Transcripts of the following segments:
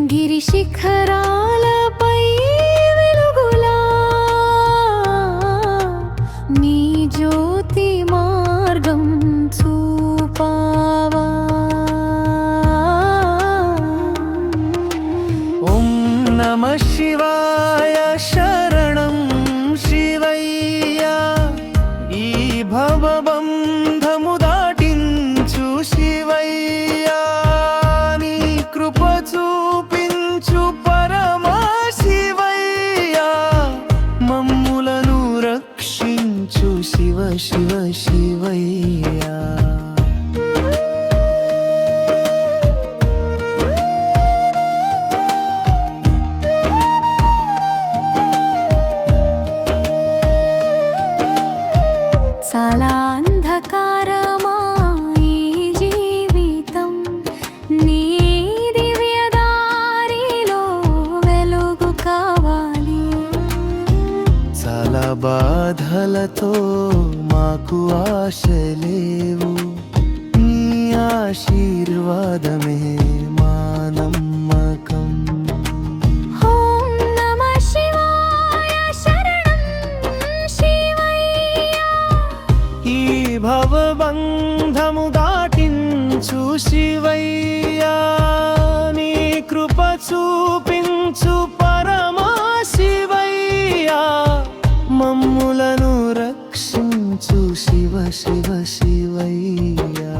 गिरिशिखराल శివ శివయ్యా. చాలా అంధకారమా ఈ జీవితం నీ దివ్య దారిలో వెలుగు కా బాధలతో మాకు ఆశ లేవు నీ ఆశీర్వాదమే మా నమ్మకం. ఈ భవబంధము దాటించు శివయ్యా. నీ కృప చూపించు రక్షించు శివ శివ శివయ్యా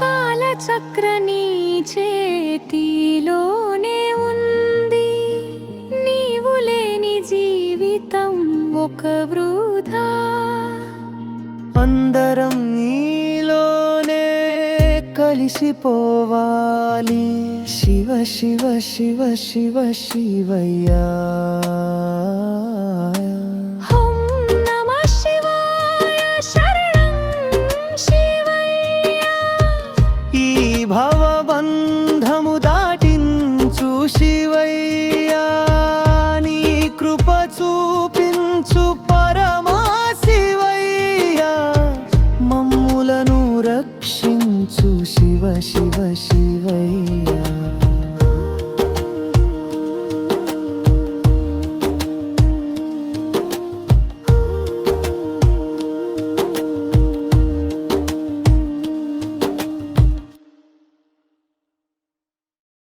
కాలచక్ర చేతిలోనే ఉంది. నీవు లేని జీవితం ఒక వృధా. అందరం నీలోనే కలిసిపోవాలి. శివ శివ శివ శివ శివయ్యా. చూపించు పరమా పరమాశివయ్యా. మమ్ములను రక్షించు శివ శివ శివ.